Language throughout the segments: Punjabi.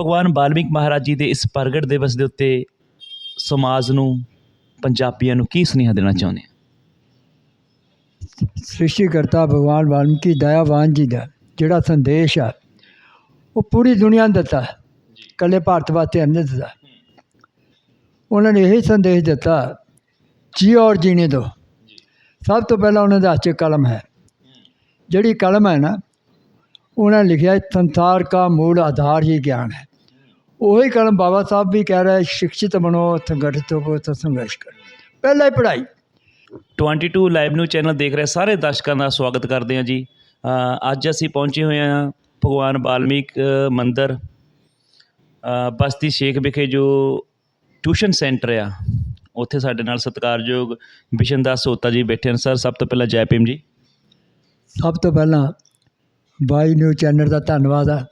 ਭਗਵਾਨ ਵਾਲਮੀਕ ਮਹਾਰਾਜ ਜੀ ਦੇ ਇਸ ਪ੍ਰਗਟ ਦਿਵਸ ਦੇ ਉੱਤੇ ਸਮਾਜ ਨੂੰ, ਪੰਜਾਬੀਆਂ ਨੂੰ ਕੀ ਸੁਨੇਹਾ ਦੇਣਾ ਚਾਹੁੰਦੇ ਆ? ਸ੍ਰਿਸ਼ਟੀਕਰਤਾ ਭਗਵਾਨ ਵਾਲਮੀਕੀ ਦਇਆਵਾਨ ਜੀ ਦਾ ਜਿਹੜਾ ਸੰਦੇਸ਼ ਆ, ਉਹ ਪੂਰੀ ਦੁਨੀਆ ਨੂੰ ਦਿੱਤਾ, ਇਕੱਲੇ ਭਾਰਤ ਵਾਸਤੇ ਨਹੀਂ ਦਿੱਤਾ। ਉਹਨਾਂ ਨੇ ਇਹ ਸੰਦੇਸ਼ ਦਿੱਤਾ ਜੀ ਔਰ ਜੀਣੇ ਦੋ। ਸਭ ਤੋਂ ਪਹਿਲਾਂ ਉਹਨਾਂ ਦੇ ਹੱਥ ਕਲਮ ਹੈ। ਜਿਹੜੀ ਕਲਮ ਹੈ ਨਾ, ਉਹਨਾਂ ਲਿਖਿਆ ਸੰਸਾਰ ਕਾ ਮੂਲ ਆਧਾਰ ਹੀ ਗਿਆਨ ਹੈ। ਉਹੀ ਕਲਮ ਬਾਬਾ ਸਾਹਿਬ ਵੀ ਕਹਿ ਰਿਹਾ ਸ਼ਿਕਸ਼ਿਤ ਬਣੋ ਸੰਗਠਿਤ ਹੋਵੋ ਤਾਂ ਸੰਘਰਸ਼ ਕਰੋ। ਪਹਿਲਾਂ ਹੀ ਪੜ੍ਹਾਈ। 22 ਲਾਈਵ ਨਿਊ ਚੈਨਲ ਦੇਖ ਰਹੇ ਸਾਰੇ ਦਰਸ਼ਕਾਂ ਦਾ ਸਵਾਗਤ ਕਰਦੇ ਹਾਂ ਜੀ। ਅੱਜ ਅਸੀਂ ਪਹੁੰਚੇ ਹੋਏ ਹਾਂ ਭਗਵਾਨ ਵਾਲਮੀਕ ਅ, ਮੰਦਿਰ ਬਸਤੀ ਸ਼ੇਖ ਵਿਖੇ ਜੋ ਟਿਊਸ਼ਨ ਸੈਂਟਰ ਆ। ਉੱਥੇ ਸਾਡੇ ਨਾਲ ਸਤਿਕਾਰਯੋਗ ਬਿਸ਼ਨਦਾਸ ਸੋਤਾ ਜੀ ਬੈਠੇ ਹਨ। ਸਰ ਸਭ ਤੋਂ ਪਹਿਲਾਂ ਜੈ ਭੀਮ ਜੀ। ਸਭ ਤੋਂ ਪਹਿਲਾਂ ਬਾਈ ਨਿਊ ਚੈਨਲ ਦਾ ਧੰਨਵਾਦ ਆ।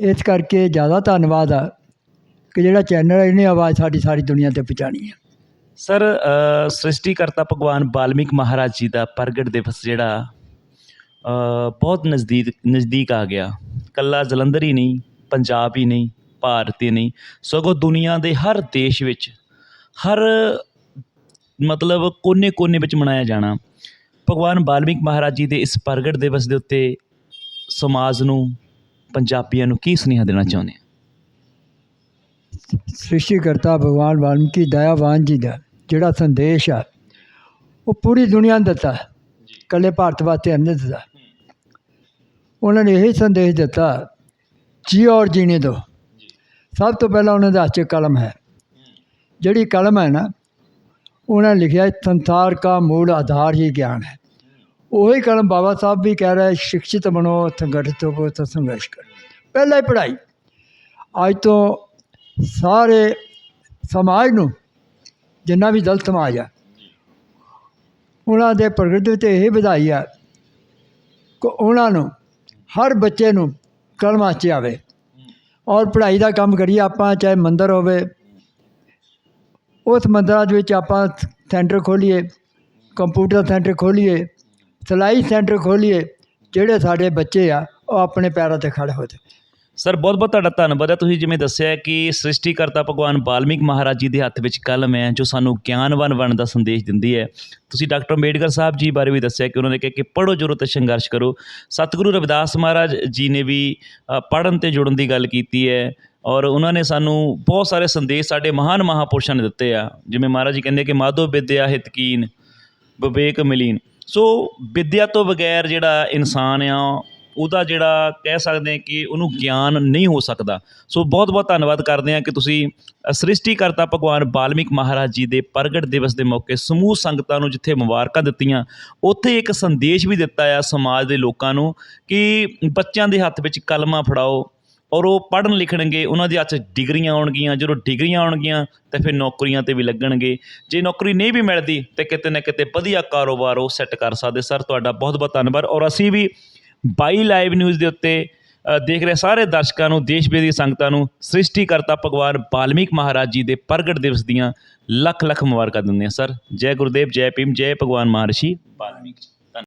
ਇਸ ਕਰਕੇ ਜ਼ਿਆਦਾ ਧੰਨਵਾਦ ਆ ਕਿ ਜਿਹੜਾ ਚੈਨਲ ਇਹਨੇ ਆਵਾਜ਼ ਸਾਡੀ ਸਾਰੀ ਦੁਨੀਆ ਤੇ ਪਹੁੰਚਾਣੀ ਹੈ ਸਰ ਸ੍ਰਿਸ਼ਟੀਕਰਤਾ ਭਗਵਾਨ ਵਾਲਮੀਕ ਮਹਾਰਾਜ ਜੀ ਦਾ ਪ੍ਰਗਟ ਦਿਵਸ ਜਿਹੜਾ ਬਹੁਤ ਨਜ਼ਦੀਕ ਨਜ਼ਦੀਕ ਆ ਗਿਆ। ਕੱਲਾ ਜਲੰਧਰ ਹੀ ਨਹੀਂ, ਪੰਜਾਬ ਹੀ ਨਹੀਂ, ਭਾਰਤ ਹੀ ਨਹੀਂ, ਸਗੋਂ ਦੁਨੀਆ ਦੇ ਹਰ ਦੇਸ਼ ਵਿੱਚ, ਹਰ, ਮਤਲਬ ਕੋਨੇ-ਕੋਨੇ ਵਿੱਚ ਮਨਾਇਆ ਜਾਣਾ। ਭਗਵਾਨ ਵਾਲਮੀਕ ਮਹਾਰਾਜ ਜੀ ਦੇ ਇਸ ਪ੍ਰਗਟ ਦਿਵਸ ਦੇ ਉੱਤੇ ਸਮਾਜ ਨੂੰ ਪੰਜਾਬੀਆਂ ਨੂੰ ਕੀ ਸੁਨੇਹਾ ਦੇਣਾ ਚਾਹੁੰਦੇ ਆ ਸ੍ਰਿਸ਼ਟੀਕਰਤਾ ਭਗਵਾਨ ਵਾਲਮੀਕੀ ਦਇਆਵਾਨ ਜੀ ਦਾ ਜਿਹੜਾ ਸੰਦੇਸ਼ ਆ ਉਹ ਪੂਰੀ ਦੁਨੀਆ ਨੂੰ ਦਿੱਤਾ ਇਕੱਲੇ ਭਾਰਤ ਵਾਸਤੇ ਨਹੀਂ ਦਿੱਤਾ। ਉਹਨਾਂ ਨੇ ਇਹ ਸੰਦੇਸ਼ ਦਿੱਤਾ ਜੀ ਔਰ ਜੀਣੇ ਦੋ। ਸਭ ਤੋਂ ਪਹਿਲਾਂ ਉਹਨਾਂ ਦੇ ਹੱਥ ਕਲਮ ਹੈ। ਜਿਹੜੀ ਕਲਮ ਹੈ ਨਾ ਉਹਨਾਂ ਲਿਖਿਆ ਹੈ, ਸੰਸਾਰ ਕਾ ਮੂਲ ਆਧਾਰ ਹੀ ਗਿਆਨ ਹੈ। ਉਹੀ ਕਲਮ ਬਾਬਾ ਸਾਹਿਬ ਵੀ ਕਹਿ ਰਿਹਾ, ਸ਼ਿਕਸ਼ਿਤ ਬਣੋ, ਸੰਗਠਿਤ ਹੋਵੋ, ਤਾਂ ਸੰਘਰਸ਼ ਕਰੋ। ਪਹਿਲਾਂ ਹੀ ਪੜ੍ਹਾਈ। ਅੱਜ ਤੋਂ ਸਾਰੇ ਸਮਾਜ ਨੂੰ ਜਿੰਨਾ ਵੀ ਦਲਤ ਸਮਾਜ ਆ, ਉਹਨਾਂ ਦੇ ਪ੍ਰਗਟ ਤੇ ਇਹ ਵਧਾਈ ਆ ਕਿ ਉਹਨਾਂ ਨੂੰ, ਹਰ ਬੱਚੇ ਨੂੰ ਕਲਮਾ ਚ ਆਵੇ ਔਰ ਪੜ੍ਹਾਈ ਦਾ ਕੰਮ ਕਰੀਏ। ਆਪਾਂ ਚਾਹੇ ਮੰਦਰ ਹੋਵੇ, ਉਸ ਮੰਦਰਾਂ ਦੇ ਵਿੱਚ ਆਪਾਂ ਸੈਂਟਰ ਖੋਲੀਏ, ਕੰਪਿਊਟਰ ਸੈਂਟਰ ਖੋਲੀਏ ਸਿਲਾਈ ਸੈਂਟਰ ਖੋਲੀਏ ਜਿਹੜੇ ਸਾਡੇ ਬੱਚੇ ਆ ਉਹ ਆਪਣੇ ਪੈਰਾਂ ਤੇ ਖੜੇ ਹੋ ਜਾਣ। ਸਰ ਬਹੁਤ ਬਹੁਤ ਤੁਹਾਡਾ ਧੰਨਵਾਦ ਹੈ। ਤੁਸੀਂ ਜਿਵੇਂ ਦੱਸਿਆ ਕਿ ਸ੍ਰਿਸ਼ਟੀਕਰਤਾ ਭਗਵਾਨ ਵਾਲਮੀਕ ਮਹਾਰਾਜ ਜੀ ਦੇ ਹੱਥ ਵਿੱਚ ਕਲਮ ਹੈ ਜੋ ਸਾਨੂੰ ਗਿਆਨਵਾਨ ਬਣਨ ਦਾ ਸੰਦੇਸ਼ ਦਿੰਦੀ ਹੈ। ਤੁਸੀਂ ਡਾਕਟਰ ਅੰਬੇਡਕਰ ਸਾਹਿਬ ਜੀ ਬਾਰੇ ਵੀ ਦੱਸਿਆ ਕਿ ਉਹਨਾਂ ਨੇ ਕਿਹਾ ਕਿ ਪੜ੍ਹੋ ਜ਼ਰੂਰ ਤੇ ਸੰਘਰਸ਼ ਕਰੋ। ਸਤਿਗੁਰੂ ਰਵਿਦਾਸ ਮਹਾਰਾਜ ਜੀ ਨੇ ਵੀ ਅ, ਪੜ੍ਹਨ ਤੇ ਜੁੜਨ ਦੀ ਗੱਲ ਕੀਤੀ ਹੈ ਔਰ ਉਹਨਾਂ ਨੇ ਸਾਨੂੰ ਬਹੁਤ ਸਾਰੇ ਸੰਦੇਸ਼ ਸਾਡੇ ਮਹਾਨ ਮਹਾਪੁਰਸ਼ਾਂ ਨੇ ਦਿੱਤੇ ਆ। ਜਿਵੇਂ ਮਹਾਰਾਜ ਜੀ ਕਹਿੰਦੇ ਕਿ ਮਾਧੋ ਵਿਦਿਆ ਹਿਤਕੀਨ ਵਿਵੇਕ ਮਿਲੀਨ। ਸੋ ਵਿੱਦਿਆ ਤੋਂ ਬਗੈਰ ਜਿਹੜਾ ਇਨਸਾਨ ਆ, ਉਹਦਾ ਜਿਹੜਾ ਕਹਿ ਸਕਦੇ ਹਾਂ ਕਿ ਉਹਨੂੰ ਗਿਆਨ ਨਹੀਂ ਹੋ ਸਕਦਾ। ਸੋ ਬਹੁਤ ਬਹੁਤ ਧੰਨਵਾਦ ਕਰਦੇ ਹਾਂ ਕਿ ਤੁਸੀਂ ਸ੍ਰਿਸ਼ਟੀਕਰਤਾ ਭਗਵਾਨ ਵਾਲਮੀਕ ਮਹਾਰਾਜ ਜੀ ਦੇ ਪ੍ਰਗਟ ਦਿਵਸ ਦੇ ਮੌਕੇ ਸਮੂਹ ਸੰਗਤਾਂ ਨੂੰ ਜਿੱਥੇ ਮੁਬਾਰਕਾਂ ਦਿੱਤੀਆਂ, ਉੱਥੇ ਇੱਕ ਸੰਦੇਸ਼ ਵੀ ਦਿੱਤਾ ਆ ਸਮਾਜ ਦੇ ਲੋਕਾਂ ਨੂੰ ਕਿ ਬੱਚਿਆਂ ਦੇ ਹੱਥ ਵਿੱਚ ਕਲਮਾਂ ਫੜਾਓ ਔਰ ਉਹ ਪੜ੍ਹਨ ਲਿਖਣਗੇ, ਉਹਨਾਂ ਦੇ ਹੱਥ 'ਚ ਡਿਗਰੀਆਂ ਆਉਣਗੀਆਂ, ਜਦੋਂ ਡਿਗਰੀਆਂ ਆਉਣਗੀਆਂ, ਤਾਂ ਫਿਰ ਨੌਕਰੀਆਂ ਤੇ ਵੀ ਲੱਗਣਗੇ। ਜੇ ਨੌਕਰੀ ਨਹੀਂ ਵੀ ਮਿਲਦੀ, ਤਾਂ ਕਿਤੇ ਨਾ ਕਿਤੇ ਵਧੀਆ ਕਾਰੋਬਾਰ ਉਹ ਸੈੱਟ ਕਰ ਸਕਦੇ। ਸਰ ਤੁਹਾਡਾ ਬਹੁਤ ਬਹੁਤ ਧੰਨਵਾਦ। ਔਰ ਅਸੀਂ ਵੀ ਬਾਈ ਲਾਈਵ ਨਿਊਜ਼ ਦੇ ਉੱਤੇ ਦੇਖ ਰਹੇ ਸਾਰੇ ਦਰਸ਼ਕਾਂ ਨੂੰ, ਦੇਸ਼ ਵਿਦੇਸ਼ ਦੀ ਸੰਗਤਾਂ ਨੂੰ, ਸ੍ਰਿਸ਼ਟੀਕਰਤਾ ਭਗਵਾਨ ਵਾਲਮੀਕ ਮਹਾਰਾਜ ਜੀ ਦੇ ਪ੍ਰਗਟ ਦਿਵਸ ਦੀਆਂ ਲੱਖ ਲੱਖ ਮੁਬਾਰਕਾਂ ਦਿੰਦੇ ਹਾਂ। ਸਰ ਜੈ ਗੁਰਦੇਵ, ਜੈ ਭੀਮ, ਜੈ ਭਗਵਾਨ ਮਹਾਰਿਸ਼ੀ ਵਾਲਮੀਕ